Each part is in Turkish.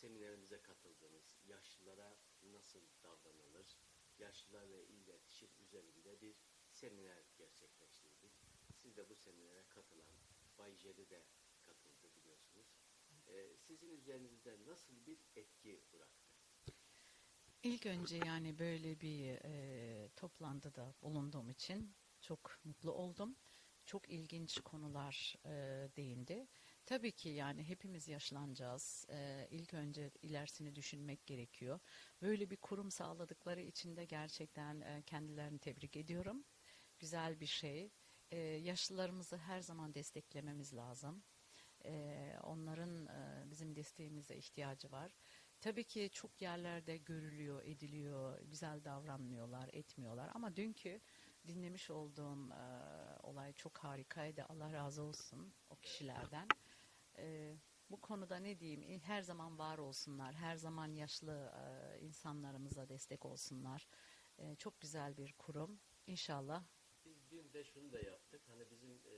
seminerimize katıldınız. Yaşlılara nasıl davranılır? Yaşlılarla iletişim üzerinde bir seminer gerçekleştirdik. Siz de bu seminere katılan Bay Jeli de katıldı biliyorsunuz. Ee, sizin üzerinizde nasıl bir etki bıraktı? İlk önce yani böyle bir e, toplantıda bulunduğum için çok mutlu oldum. Çok ilginç konular e, değindi. Tabii ki yani hepimiz yaşlanacağız. E, ilk önce ilerisini düşünmek gerekiyor. Böyle bir kurum sağladıkları için de gerçekten e, kendilerini tebrik ediyorum. Güzel bir şey. E, yaşlılarımızı her zaman desteklememiz lazım. E, onların e, bizim desteğimize ihtiyacı var. Tabii ki çok yerlerde görülüyor, ediliyor, güzel davranmıyorlar, etmiyorlar. Ama dünkü dinlemiş olduğum e, olay çok harikaydı. Allah razı olsun o kişilerden. E, bu konuda ne diyeyim, e, her zaman var olsunlar, her zaman yaşlı e, insanlarımıza destek olsunlar. E, çok güzel bir kurum. İnşallah Biz dün de şunu da yaptık. Hani bizim e,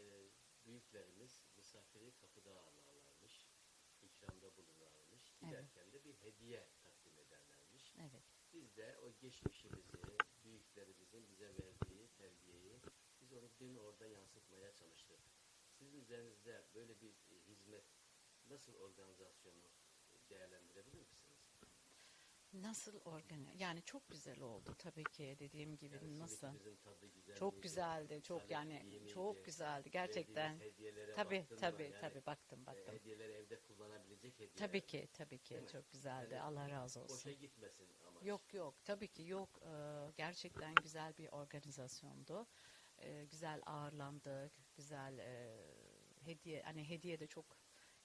büyüklerimiz misafiri kapıda ağırlarlarmış. ikramda bulunurlarmış. Evet. Giderken de bir hediye takdim ederlermiş. evet. Biz de o geçmişimizi, büyüklerimizin bize verdiği terbiyeyi biz onu dün orada yansıtmaya çalıştık. Sizin üzerinizde böyle bir hizmet nasıl organizasyonu değerlendirebilir misiniz? Nasıl organize? Yani çok güzel oldu tabii ki dediğim gibi Yani nasıl? güzel Çok miydi? güzeldi. Çok yani miydi? çok güzeldi gerçekten. Tabii Yani, tabii baktım e, baktım. hediyeleri evde kullanabilecek hediyeler. Tabii ki tabii ki Değil mi? çok güzeldi. Yani Allah razı Boşa olsun. gitmesin ama. Yok yok tabii ki yok. Ee, gerçekten güzel bir organizasyondu. Ee, güzel ağırlandık. Güzel e, hediye hani hediye de çok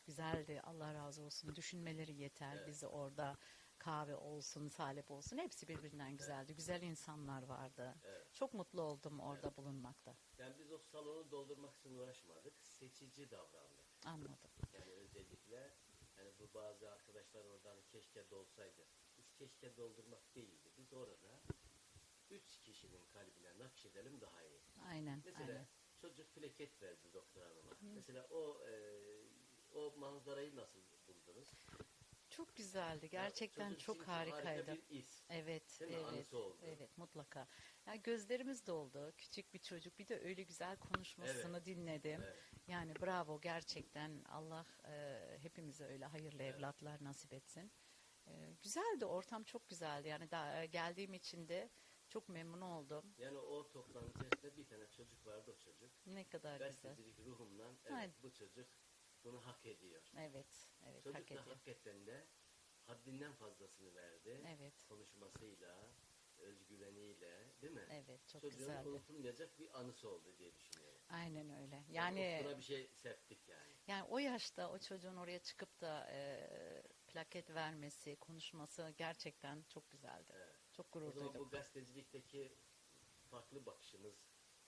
güzeldi. Allah razı olsun. Düşünmeleri yeter. Evet. Bizi orada kahve olsun, salep olsun hepsi birbirinden güzeldi. Güzel insanlar vardı. Evet. Çok mutlu oldum orada bulunmakta. Yani biz o salonu doldurmak için uğraşmadık. Seçici davrandık. Anladım. Yani özellikle yani bu bazı arkadaşlar oradan keşke dolsaydı. Biz keşke doldurmak değildi. Biz orada üç kişinin kalbine nakşedelim daha iyi. Aynen, Mesela aynen. çocuk plaket verdi doktor hanıma. Mesela o e, manzarayı nasıl buldunuz? Çok güzeldi. Ya Gerçekten çocuk çok için harika harikaydı. bir iz. Evet, Değil evet. Oldu. Evet, mutlaka. Yani gözlerimiz doldu. Küçük bir çocuk. Bir de öyle güzel konuşmasını dinledim. Evet. Yani bravo gerçekten Allah e, hepimize öyle hayırlı evlatlar nasip etsin. E, güzeldi. Ortam çok güzeldi. Yani da, geldiğim için de çok memnun oldum. Yani o toplantı içerisinde bir tane çocuk vardı o çocuk. Ne kadar güzel. Gazetecilik ruhumdan evet, bu çocuk bunu hak ediyor. Evet, evet Çocuk hak da ediyor. hakikaten de haddinden fazlasını verdi. Evet, Konuşmasıyla, özgüveniyle değil mi? evet çok Çocuğun güzeldi. unutulmayacak bir anısı oldu diye düşünüyorum. Aynen öyle. Yani Yani bir şey serptik yani. Yani o yaşta o çocuğun oraya çıkıp da e, plaket vermesi, konuşması gerçekten çok güzeldi. Evet. Çok O gurur zaman duydum. bu gazetecilikteki farklı bakışımız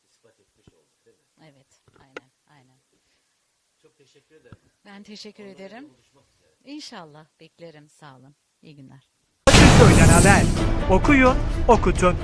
ispat etmiş olduk değil mi? Evet. Çok teşekkür ederim. Ben teşekkür Onlarla ederim. İnşallah beklerim. Sağ olun. İyi günler. Köyden haber. Okuyun, okutun.